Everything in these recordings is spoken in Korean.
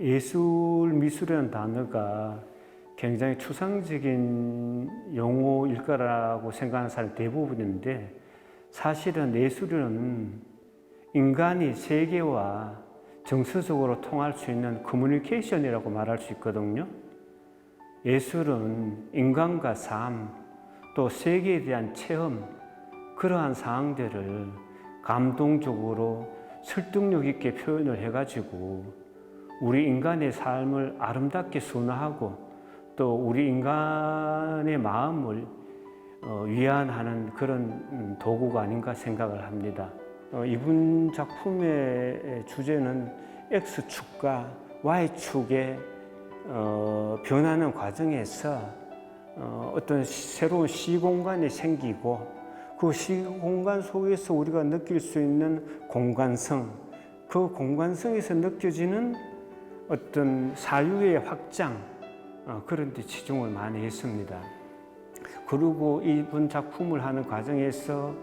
예술 미술이라는 단어가 굉장히 추상적인 용어일 거라고 생각하는 사람 대부분인데 사실은 예술은 인간이 세계와 정서적으로 통할 수 있는 커뮤니케이션이라고 말할 수 있거든요. 예술은 인간과 삶, 또 세계에 대한 체험, 그러한 사항들을 감동적으로 설득력 있게 표현을 해가지고 우리 인간의 삶을 아름답게 순화하고 또 우리 인간의 마음을 어, 위안하는 그런 음, 도구가 아닌가 생각을 합니다. 어, 이분 작품의 주제는 X축과 Y축의 어, 변하는 과정에서 어, 어떤 시- 새로운 시공간이 생기고 그 시공간 속에서 우리가 느낄 수 있는 공간성, 그 공간성에서 느껴지는 어떤 사유의 확장, 어, 그런 데 치중을 많이 했습니다. 그리고 이번 작품을 하는 과정에서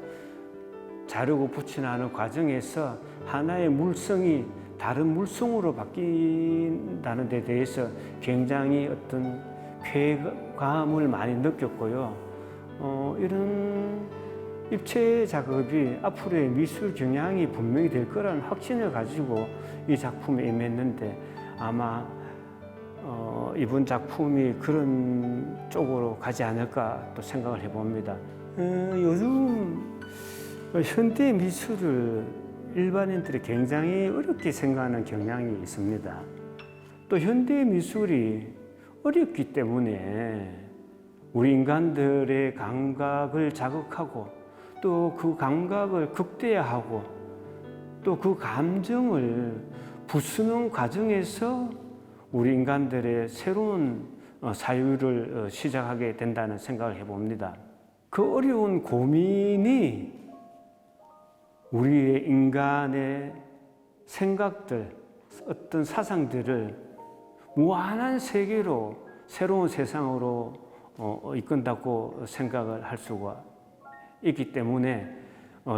자르고 붙이는 과정에서 하나의 물성이 다른 물성으로 바뀐다는 데 대해서 굉장히 어떤 쾌감을 많이 느꼈고요. 어, 이런 입체 작업이 앞으로의 미술 경향이 분명히 될 거라는 확신을 가지고 이 작품에 임했는데 아마 어, 이번 작품이 그런 쪽으로 가지 않을까 또 생각을 해봅니다. 어, 요즘 현대 미술을 일반인들이 굉장히 어렵게 생각하는 경향이 있습니다. 또 현대 미술이 어렵기 때문에 우리 인간들의 감각을 자극하고 또 그 감각을 극대화하고 또 그 감정을 부수는 과정에서 우리 인간들의 새로운 어, 사유를 어, 시작하게 된다는 생각을 해봅니다. 그 어려운 고민이 우리의 인간의 생각들, 어떤 사상들을 무한한 세계로 새로운 세상으로 어, 이끈다고 생각을 할 수가 있기 때문에 어,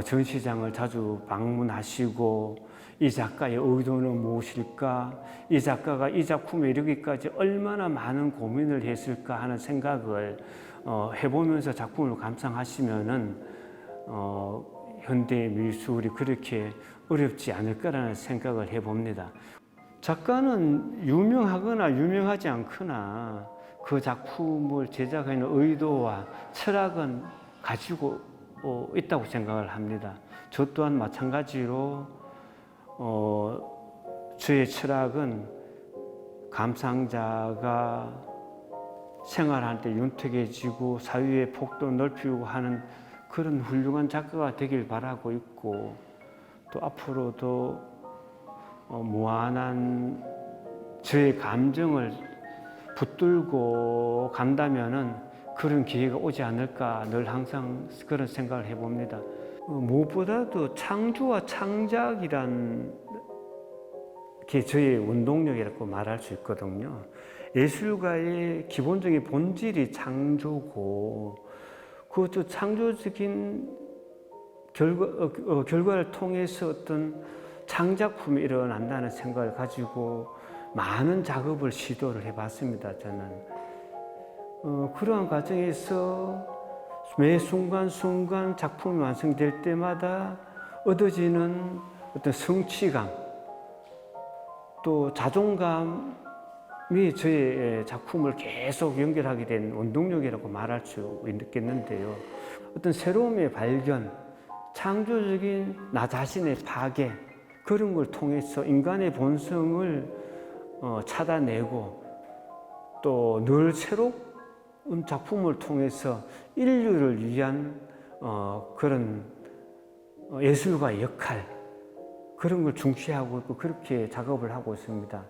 전시장을 자주 방문하시고 이 작가의 의도는 무엇일까? 이 작가가 이 작품에 이르기까지 얼마나 많은 고민을 했을까 하는 생각을 어, 해보면서 작품을 감상하시면은 어, 현대 미술이 그렇게 어렵지 않을 거라는 생각을 해봅니다. 작가는 유명하거나 유명하지 않거나 그 작품을 제작하는 의도와 철학은 가지고 어, 있다고 생각을 합니다. 저 또한 마찬가지로 어, 저의 철학은 감상자가 생활할 때 윤택해지고 사유의 폭도 넓히고 하는 그런 훌륭한 작가가 되길 바라고 있고 또 앞으로도 어, 무한한 저의 감정을 붙들고 간다면은 그런 기회가 오지 않을까 늘 항상 그런 생각을 해봅니다. 어, 무엇보다도 창조와 창작이란 게 저의 운동력이라고 말할 수 있거든요. 예술가의 기본적인 본질이 창조고 그것도 창조적인 결과, 어, 어, 결과를 통해서 어떤 창작품이 일어난다는 생각을 가지고 많은 작업을 시도를 해봤습니다. 저는 어, 그러한 과정에서 매 순간순간 작품이 완성될 때마다 얻어지는 어떤 성취감 또 자존감이 저의 작품을 계속 연결하게 된 원동력이라고 말할 수 있겠는데요. 어떤 새로움의 발견, 창조적인 나 자신의 파괴 그런 걸 통해서 인간의 본성을 어, 찾아내고 또 늘 새로운 작품을 통해서 인류를 위한 어, 그런 어, 예술가의 역할 그런 걸 중시하고 있고 그렇게 작업을 하고 있습니다.